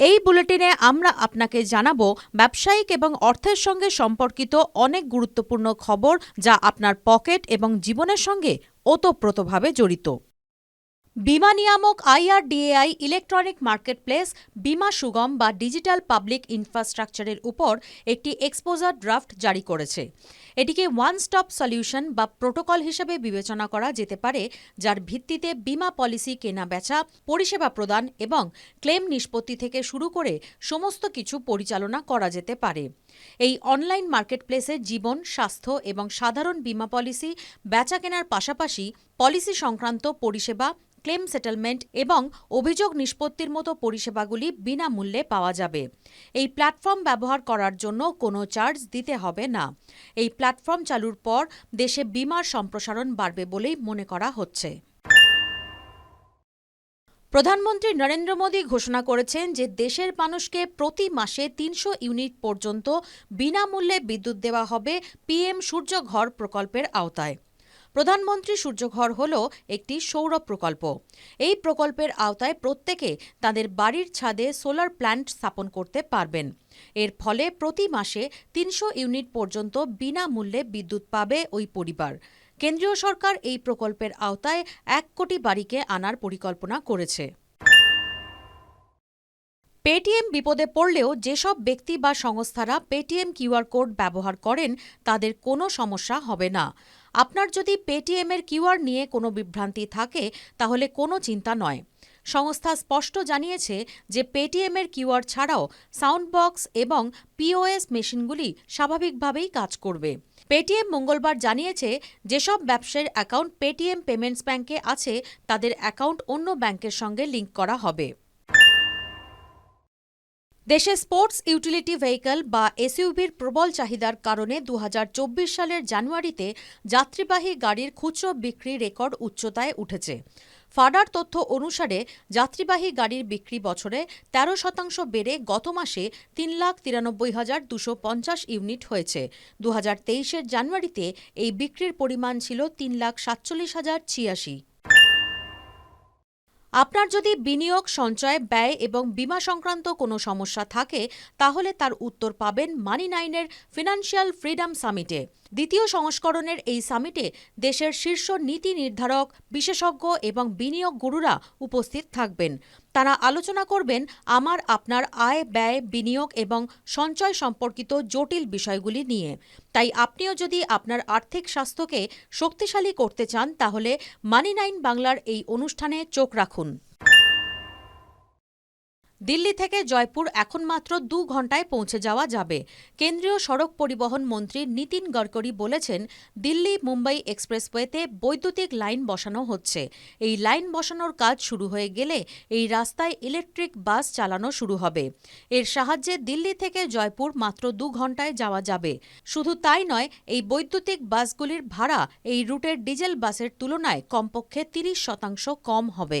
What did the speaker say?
এই বুলেটিনে আমরা আপনাকে জানাব ব্যবসায়িক এবং অর্থের সঙ্গে সম্পর্কিত অনেক গুরুত্বপূর্ণ খবর যা আপনার পকেট এবং জীবনের সঙ্গে ওতপ্রোতভাবে জড়িত। বিমা নিয়ামক আইআরডিএআই ইলেকট্রনিক মার্কেটপ্লেস, বিমা সুগম বা ডিজিটাল পাবলিক ইনফ্রাস্ট্রাকচারের উপর একটি এক্সপোজার ড্রাফট জারি করেছে। এটিকে ওয়ান স্টপ সলিউশন বা প্রোটোকল হিসেবে বিবেচনা করা যেতে পারে, যার ভিত্তিতে বিমা পলিসি কেনা বেচা, পরিষেবা প্রদান এবং ক্লেম নিষ্পত্তি থেকে শুরু করে সমস্ত কিছু পরিচালনা করা যেতে পারে। এই অনলাইন মার্কেটপ্লেসে জীবন, স্বাস্থ্য এবং সাধারণ বিমা পলিসি বেচা কেনার পাশাপাশি পলিসি সংক্রান্ত পরিষেবা ক্লেম সেটেলমেন্ট এবং অভিযোগ নিষ্পত্তির মতো পরিষেবাগুলি বিনামূল্যে পাওয়া যাবে। এই প্ল্যাটফর্ম ব্যবহার করার জন্য কোনো চার্জ দিতে হবে না। এই প্ল্যাটফর্ম চালুর পর দেশে বিমার সম্প্রসারণ বাড়বে বলেই মনে করা হচ্ছে। প্রধানমন্ত্রী নরেন্দ্র মোদী ঘোষণা করেছেন যে দেশের মানুষকে প্রতি মাসে তিনশো ইউনিট পর্যন্ত বিনামূল্যে বিদ্যুৎ দেওয়া হবে পিএম সূর্যঘর প্রকল্পের আওতায়। প্রধানমন্ত্রী সূর্যঘর হল একটি সৌর প্রকল্প। এই প্রকল্পের আওতায় প্রত্যেকে তাদের বাড়ির ছাদে সোলার প্ল্যান্ট স্থাপন করতে পারবেন। এর ফলে প্রতি মাসে তিনশো ইউনিট পর্যন্ত বিনামূল্যে বিদ্যুৎ পাবে ওই পরিবার। কেন্দ্রীয় সরকার এই প্রকল্পের আওতায় এক কোটি বাড়িকে আনার পরিকল্পনা করেছে। পেটিএম বিপদে পড়লেও যেসব ব্যক্তি বা সংস্থারা পেটিএম কিউআর কোড ব্যবহার করেন, তাদের কোনো সমস্যা হবে না। আপনার যদি পেটিএমের কিউআর নিয়ে কোনো বিভ্রান্তি থাকে, তাহলে কোনো চিন্তা নয়। সংস্থা স্পষ্ট জানিয়েছে যে পেটিএমের কিউআর ছাড়াও সাউন্ডবক্স এবং পিওএস মেশিনগুলি স্বাভাবিকভাবেই কাজ করবে। পেটিএম মঙ্গলবার জানিয়েছে, যেসব ব্যবসায়ীর অ্যাকাউন্ট পেটিএম পেমেন্টস ব্যাংকে আছে, তাদের অ্যাকাউন্ট অন্য ব্যাংকের সঙ্গে লিঙ্ক করা হবে। দেশে স্পোর্টস ইউটিলিটি ভেহিকল বা এসইউভির প্রবল চাহিদার কারণে দু হাজার চব্বিশ সালের জানুয়ারিতে যাত্রীবাহী গাড়ির খুচরো বিক্রি রেকর্ড উচ্চতায় উঠেছে। ফাডার তথ্য অনুসারে, যাত্রীবাহী গাড়ির বিক্রি বছরে তেরো শতাংশ বেড়ে গত মাসে তিন লাখ তিরানব্বই হাজার দুশো পঞ্চাশ ইউনিট হয়েছে। দু হাজার জানুয়ারিতে এই বিক্রির পরিমাণ ছিল তিন লাখ সাতচল্লিশ হাজার ছিয়াশি। আপনার যদি বিনিয়োগ, সঞ্চয়, ব্যয় এবং বিমা সংক্রান্ত কোনো সমস্যা থাকে, তাহলে তার উত্তর পাবেন মানি নাইনের ফিনান্সিয়াল ফ্রিডম সামিটে। দ্বিতীয় সংস্করণের এই সামিটে দেশের শীর্ষ নীতি নির্ধারক, বিশেষজ্ঞ এবং বিনিয়োগ গুরুরা উপস্থিত থাকবেন। তারা আলোচনা করবেন আমার, আপনার আয়, ব্যয়, বিনিয়োগ এবং সঞ্চয় সম্পর্কিত জটিল বিষয়গুলি নিয়ে। তাই আপনিও যদি আপনার আর্থিক স্বাস্থ্যকে শক্তিশালী করতে চান, তাহলে মানি নাইন বাংলার এই অনুষ্ঠানে চোখ রাখুন। দিল্লি থেকে জয়পুর এখন মাত্র দু ঘন্টায় পৌঁছে যাওয়া যাবে। কেন্দ্রীয় সড়ক পরিবহন মন্ত্রী নীতিন গডকরি বলেছেন, দিল্লি মুম্বাই এক্সপ্রেসওয়েতে বৈদ্যুতিক লাইন বসানো হচ্ছে। এই লাইন বসানোর কাজ শুরু হয়ে গেলে এই রাস্তায় ইলেকট্রিক বাস চালানো শুরু হবে। এর সাহায্যে দিল্লি থেকে জয়পুর মাত্র দু ঘন্টায় যাওয়া যাবে। শুধু তাই নয়, এই বৈদ্যুতিক বাসগুলির ভাড়া এই রুটের ডিজেল বাসের তুলনায় কমপক্ষে তিরিশ শতাংশ কম হবে।